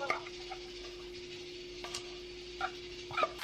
あっ。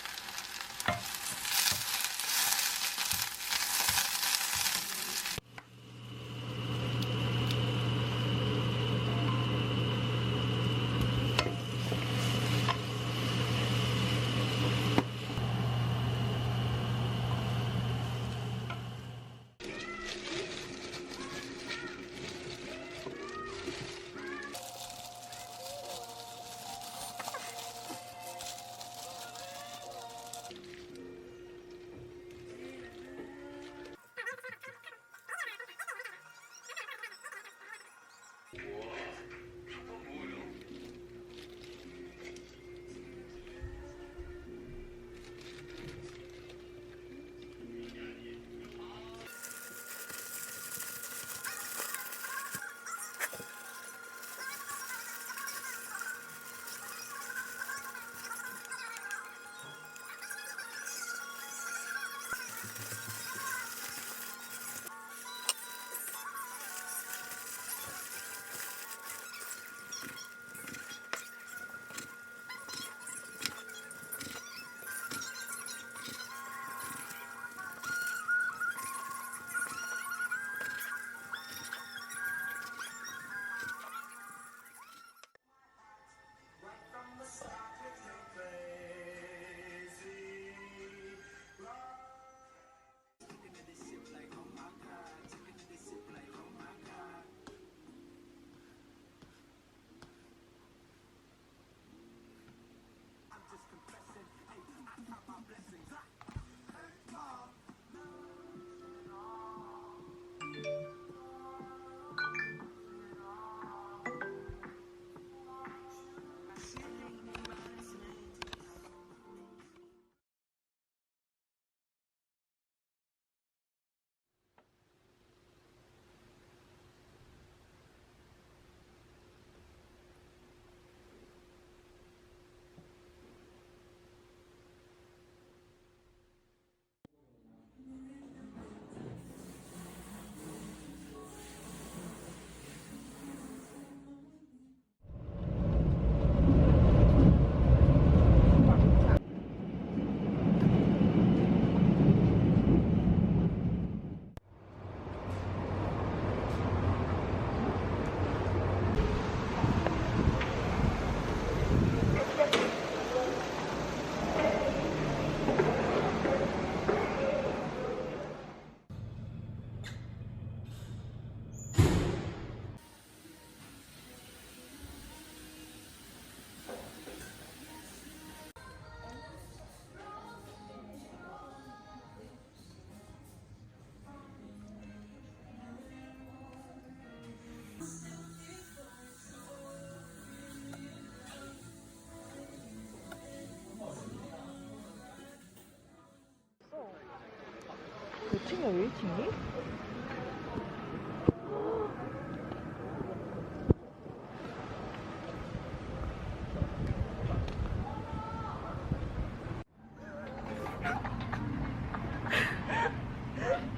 몇 층이야 웨이팅이?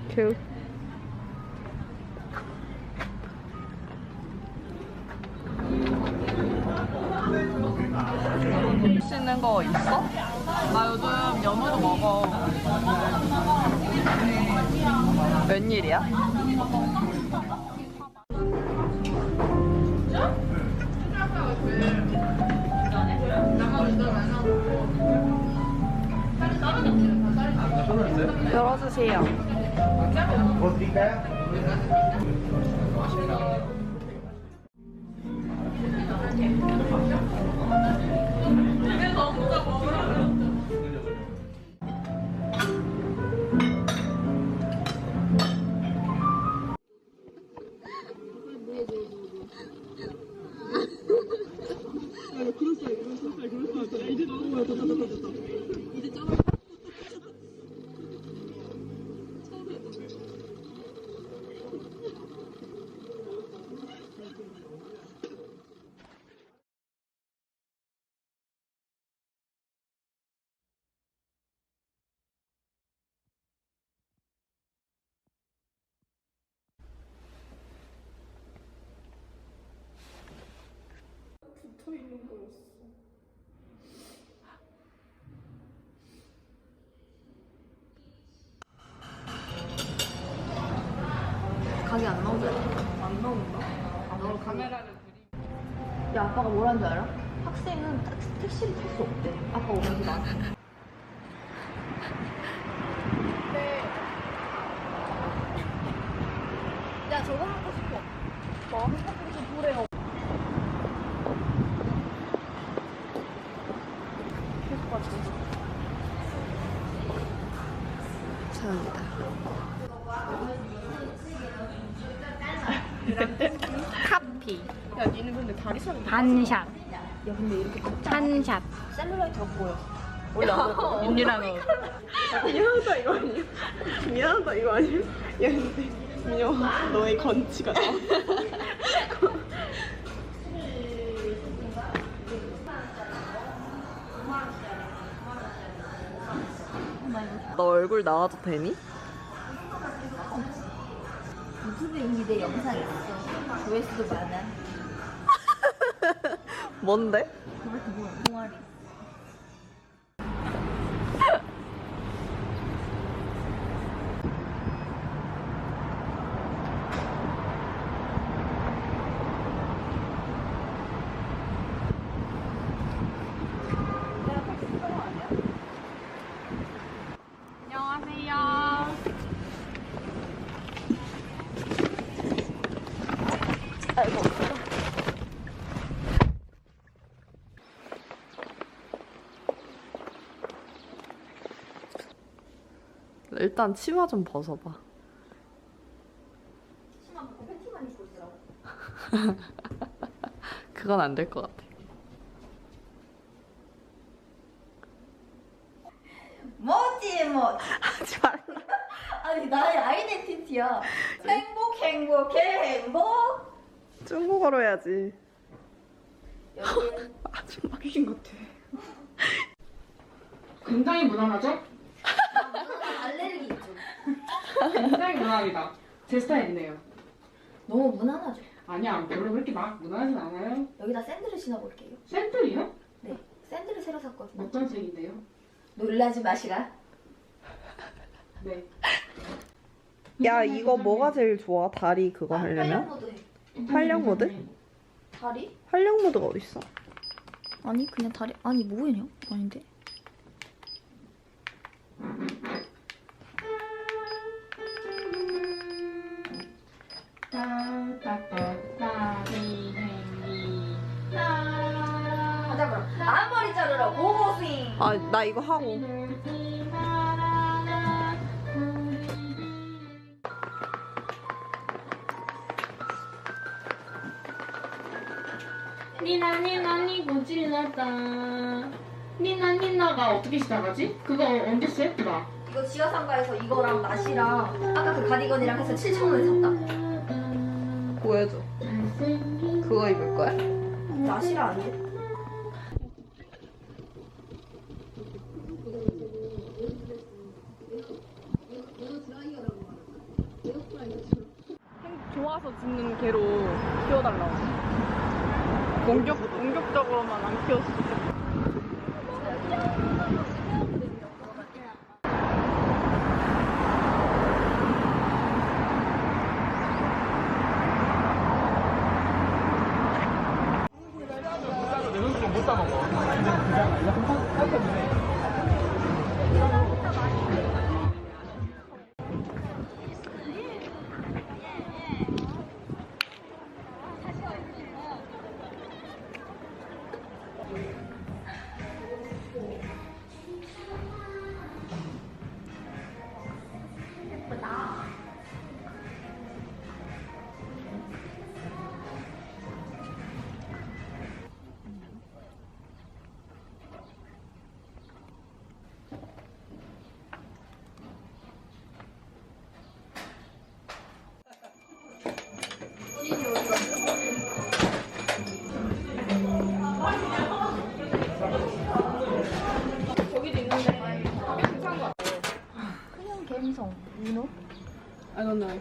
개웃 수 있는 거 있어? 나 요즘 연어도 먹어. 웬일이야? 열어주세요. 각이 아빠가 뭐라는 줄 알아? 학생은 딱 택시를 탈 수 없대. 아빠 오면서 나한테. 야, 저거 하고 싶어. 뭐? 저 불에 감사합니다. 카피. 야, 니는 근데 다리 사는 반샷. 야, 근데 이렇게 한샷. 셀룰라이트가 보여. 원래 안 보여. 윤이랑 미안하다 이거 아니야? 미안하다 이거 아니야? 야 근데 민영아 너의 건치가 나와 너 얼굴 나와도 되니? 유튜브에 이미 내 영상 있어. 조회수도 많아. 뭔데? 동아리. 안녕하세요. 일단 치마 좀 벗어봐 치마 벗고 팬티만 입고 있더라고. 그건 안 될 것 같아 뭐지 뭐. 하지 말라 아니 나의 아이덴티티야. 행복 행복해 행복. 중국어로 해야지 여기 아줌마 귀신 같아 굉장히 무난하죠? 굉장히 무난합니다. 제 스타일이네요. 너무 무난하죠. 아니야, 별로 그렇게 막 무난하진 않아요. 여기다 샌들을 신어볼게요. 샌들이요? 네, 샌들을 새로 샀거든요. 어떤 색인데요? 놀라지 마시라. 네. 야 이거 뭐가 제일 좋아? 다리 그거 하려면? 모드 해. 활력 모드? 다리? 활력 모드가 어딨어? 아니 그냥 다리 아니 뭐예요? 아닌데. 가자 그럼. 앞머리 자르러 고고싱. 아 나 이거 하고 니나 니나 니 고질렀다. 니나 니나가 어떻게 시작하지? 그거 언제 세트가? 이거 지하상가에서 이거랑 나시랑 아까 그 가디건이랑 해서 7,000원에 샀다. 보여줘 그거 입을 거야? 나시라 아니야? I don't know.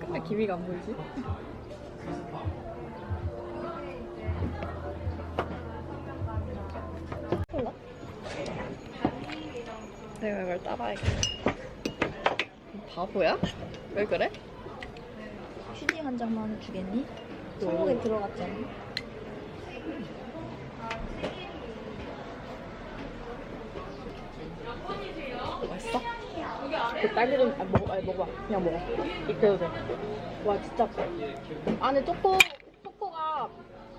근데 기미가 안 보이지? 내가 이걸 따봐야겠다. 바보야? 왜 그래? 휴지 한 장만 주겠니? 손목에 들어갔잖아. 맛있어? 그 딸기 좀 아, 먹어, 아니 먹어. 그냥 먹어. 익혀도 돼. 와 진짜 안에 초코 초코가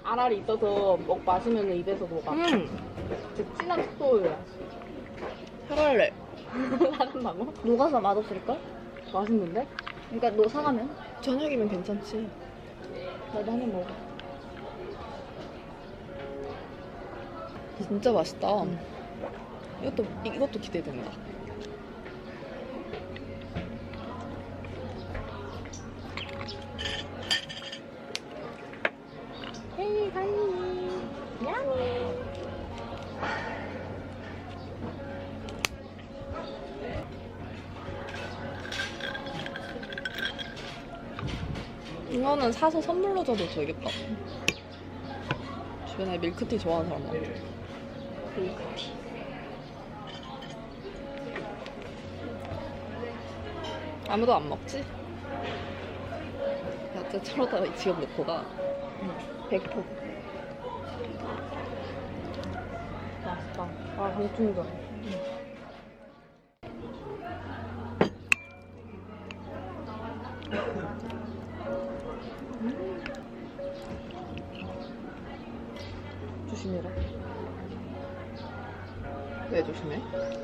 알알이 있어서 먹 마시면 입에서 녹아. 음, 진짜 진한 초코우유야. 사갈래. 사간다고? 녹아서 맛없을걸? 맛있는데? 그러니까 너 사가면? 저녁이면 괜찮지. 나도 한번 먹어. 진짜 맛있다. 이것도 이것도 기대된다. 이거는 사서 선물로 줘도 되겠다. 주변에 밀크티 좋아하는 사람 많아. 밀크티. 아무도 안 먹지? 야채 철어다가 이 지갑 넣고 가. 100%. 맛있다. 아 강충전. 조심해?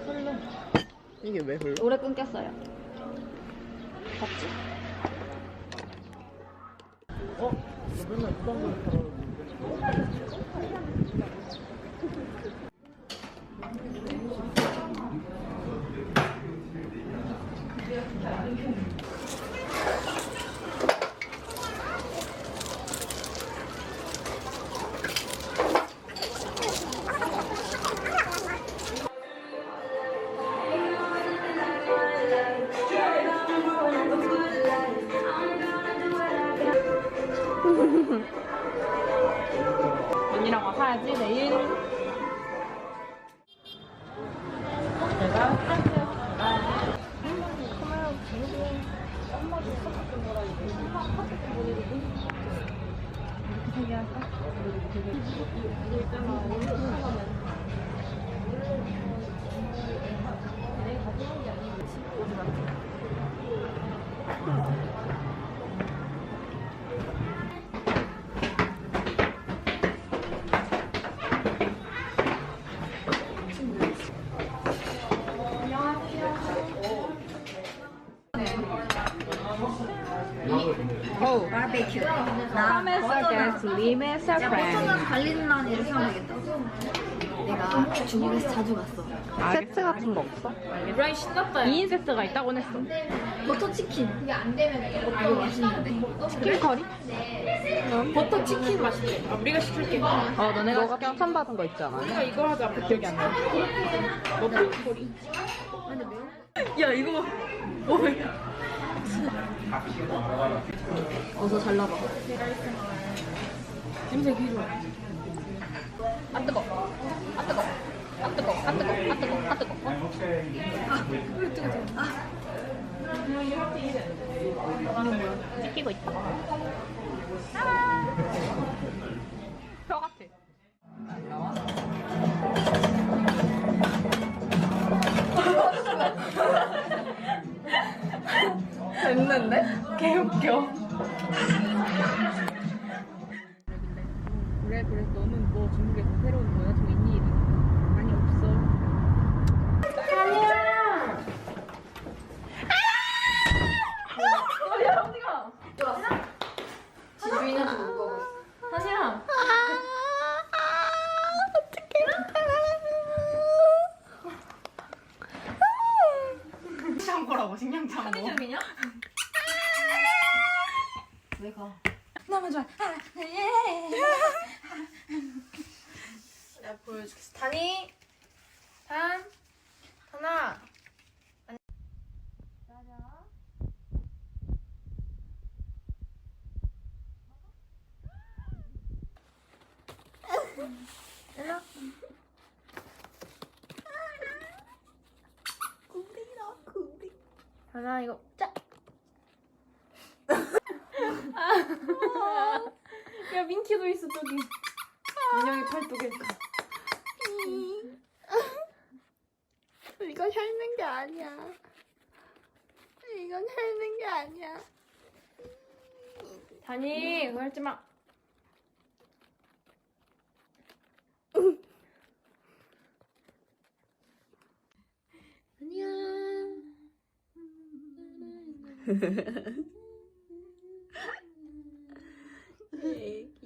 흘러. 이게 왜 흘러? 노래 끊겼어요. 봤지? 언니랑 이렇게 할까? 바베큐. 나 포도랑 포도랑 갈리는 난 이렇게 하면 되겠다. 내가 중국에서 자주 갔어. 세트 같은 거 없어? 브라이 신났다. 2인 세트가 있다고 했어. 버터 치킨. 이게 안 되면 이거 맛있는데. 치킨 커리? 버터 치킨 맛있대. 아, 우리가 시킬게. 어 너네가 협찬 받은 거 있잖아. 우리가 이거 하자. 기억이 안 나. 너 브로콜리. 야 이거 봐. 뭐야? 어서 잘라봐. 냄새 기로. 아 뜨거. 아 뜨거. 아 뜨거. 아 뜨거. 아 뜨거. 아 뜨거. 아, 왜 뜨거? 아. 씹히고 있다. 뼈 됐는데? 개웃겨. 그래 그래 너는 뭐 중국에서 새로운 여자친구 있니? 단, 하나. 하나 이거 짜. 야 민키도 있어 저기. 민영이 팔뚝에. 이건 핥는 게 아니야. 이건 핥는 게 아니야. 다니, 그거 핥지 마. 안녕. 예.